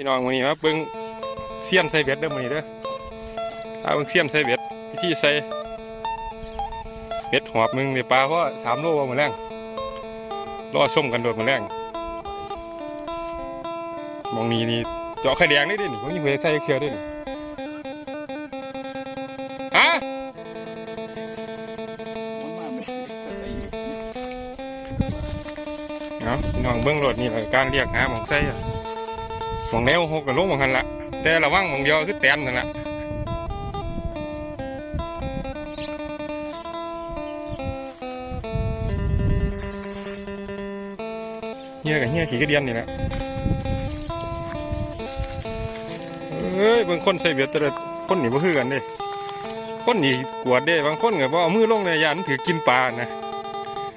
พี่น้องวันนี้มาเบิ่งเสียมใส่เบ็ดเด้อมือนี้เด้อเอาเบิ่งเสียมใส่เบ็ดวิธีใส่เบ็ดหอบหนึงในปลาเพราะสามโลว่ามือแรงรอส้มกันโดดมือแรงมองนี้นี่เจาะไข่แดงได้ดินี่มันมีหัวใส่เครือด้วยนี่ฮะมันมาไม่ได้อ้เอาพี่น้องเบิ่งรถนี่แหละการเรียกหาหมองใส่อะ มองแนวหกกับลงหมองหันละแต่ระวังมองเดียวคือแตนนั่นละเฮียกับเฮียขี่กระเดียนนี่แหละเอ้ยบางคนใส่เบียดแต่ละคนหนี่บ่คือกันเด้คนหนีกวดเด้บางคนก็บ่เอามือลงเลยยานถือกินปลานะ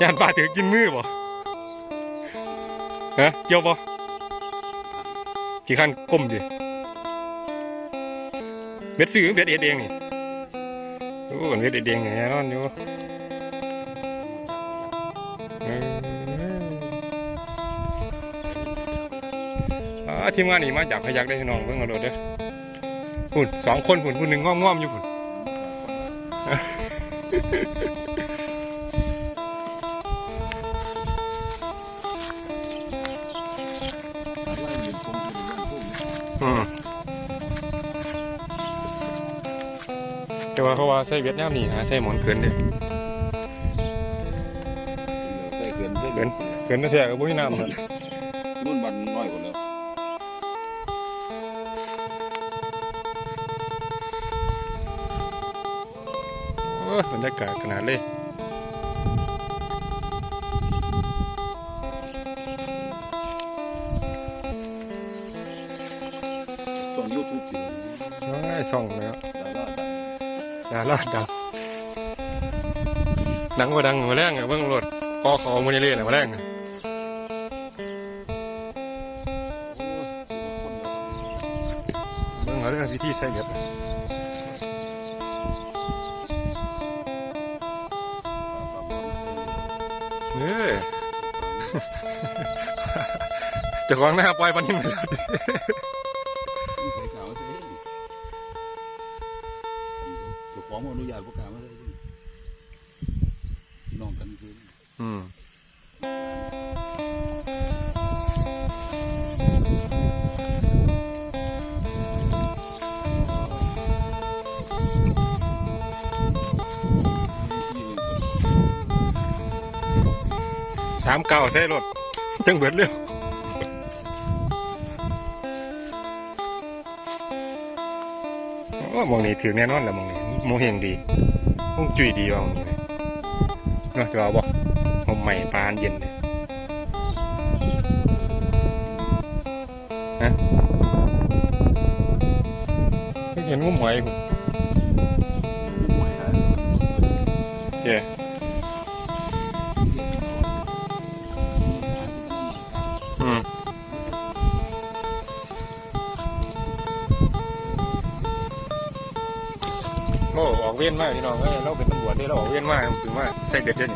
ยานปลาถือกินมือบ่ฮะเกี่ยวบ่ ขี่ขันก้มดิเบ็ดซื้อเบ็ดเอ็ดเองนี่โอ้เบ็ดเอ็ดเองนี่แน่นอนอยู่อออ่าทีมงานนี่มาจากพยักได้พี่น้องเพิ่งเอาโดดเด้อหุ่นสองคนหุ่นหุ่นหนึ่งง่อมง่อมอยู่หุ่น แต่ว่าเขาว่าใส่เวียดนามนี่ฮะใส่หมอนเกินเด้อใส่เกินใส่เกินเกินแท้ๆก็บ่มีน้ำครับรุ่นบันน้อยกว่าแล้วโอ้ยบรรยากาศขนาดเลย โอ้ยส่องแล้วดาราดังดาราดังดังว่าดังมาแรงอะเบิ่งรถพอเขามาเรื่อยๆน่ะมาแรงอะโอ้ยคนเดียวเบิ่งเอาเรื่องวิธีใส่เวียดอะเอ้ยเจะของหน้าปล่อยปันนี้มาแล้ว สามเก้าใส่รถจังเบิดเร็วโอ้มองนี่ถือแน่นอนแหละมองนี่โมเฮงดีมองจุยดีว่ามองนี่เลยเนาะจะเอาบ่ผมใหม่ปานเย็นเลยฮะเห็นงุ้มหอยผมหวยหายเย่ เวียนมากพี่น้องเอ้ยเราเป็นตำรวจได้เราออกเวียนมากถึงว่าใส่เด็ดเด่น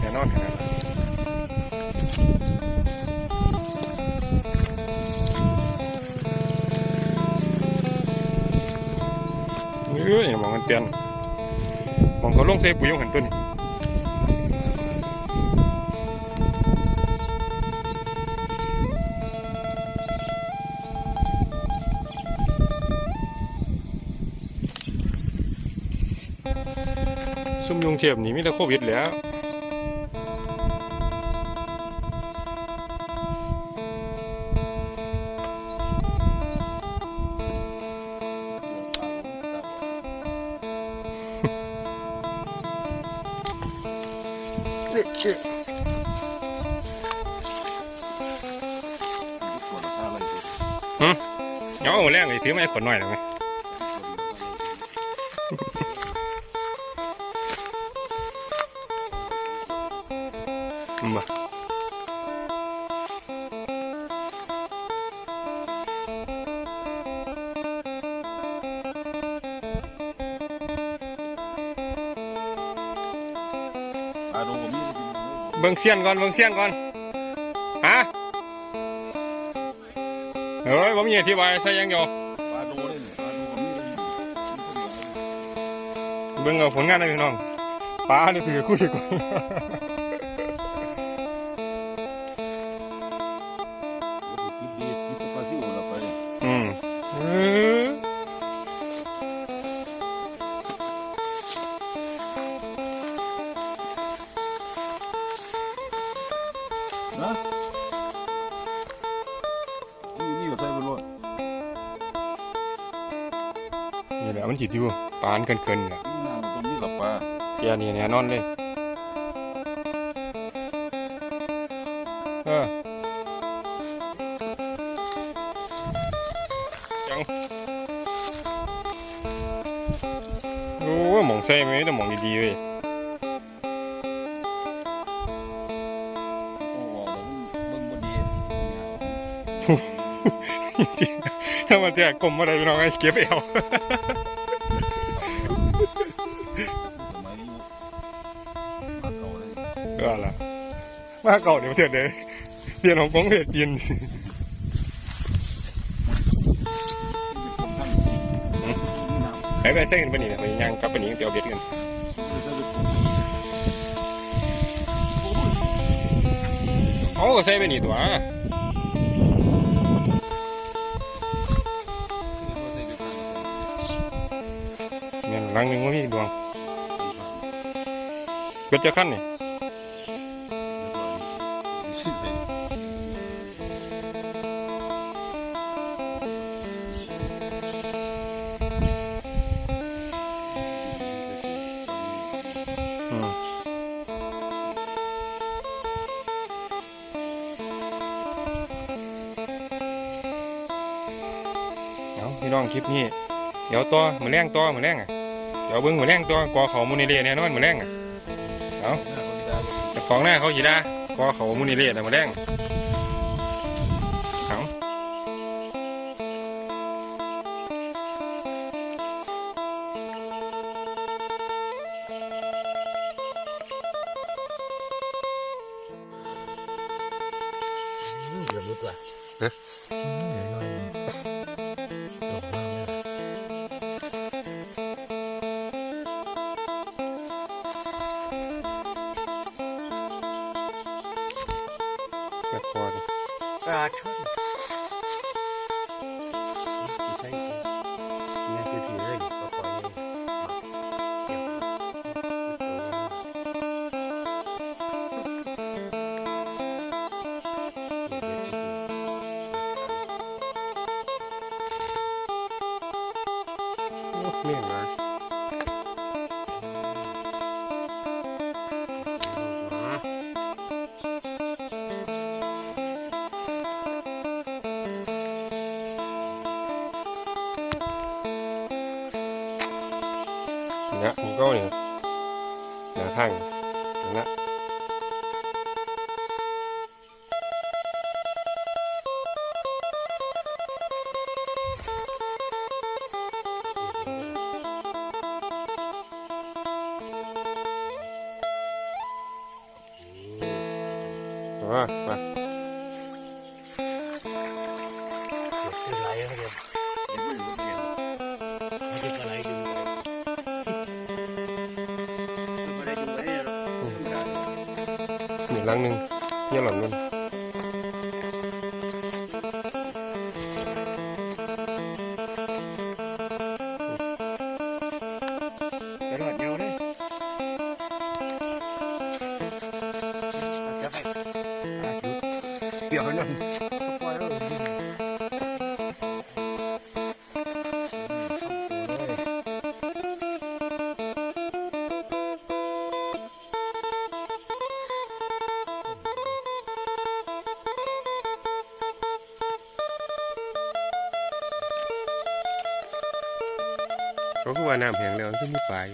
แน่นอนขนาดนั้นเอ้ยมองกันเปลี่ยนมองเขาลงใส่ปุ๋ยของหันต้นซุ่ งเทียบนี่มีแต่โควิดแหล้วเอาแรงเลยถือไม้ขนหน่อยหน่อย บิ่งเสี้ยนก่อนเบิ่งเสี้ยนก่อนฮะเฮ้ยผมมีอธิบายใส่ยังอยู่ปลาโดนปลาโดกับมีเลยนี่เบิ่งเอาผลงานนะพี่น้องปลานี่ถือคุยก่อน นะนี่นี่ก็ใส่ไปรถนี่แหละมันจิตอยู่ปลาอันเกินเกินๆนี่แหละนี่น้ำมันตรงนี้กับปลาแกนี่แน่นอนเลยเออยังโอ้ยหมองใส่ไหมแต่หมองดีๆเว้ย ถ้ามันจะกลมอะไรน้องไอ้เก็บเอาสมัยนี้มาเก่าเลยก็ละมาเก่าเดี๋ยวเถื่อนเลยเรียนของกงเรียนจีนชีวิตผมท่านนี่น้ำไปไปเส้นกันปนี่เนี่ยไปย่างกลับปนี่เดี๋ยวเบียดกันคือใส่ไปผมเอาก็ใส่ไปนี่ตัว หลังหนึ่งว่ามีดวงเกิดจะขั้นนี่อืมเอาพี่น้องคลิปนี้ เดี๋ยวต่อมือแรงต่อมือแรงอะ เดี๋ยวเบิ้งมือแรงต่อกอเขามูนิเล่แน่นอนมือแรงอะเอาแต่ของหน้าเขาหีดากอเขามูนิเล่แต่มือแรง แบบคอดิปลาช่อน ใช่เนี่ยคือสีเล หนึ่งลังหนึ่งเนี่ยหล่อนนุ่นกระโดดเดียวเลยจับไปเกี่ยวนั่น เขาคือว่าน้ำแห้งแล้วขึ้นที่ปลาย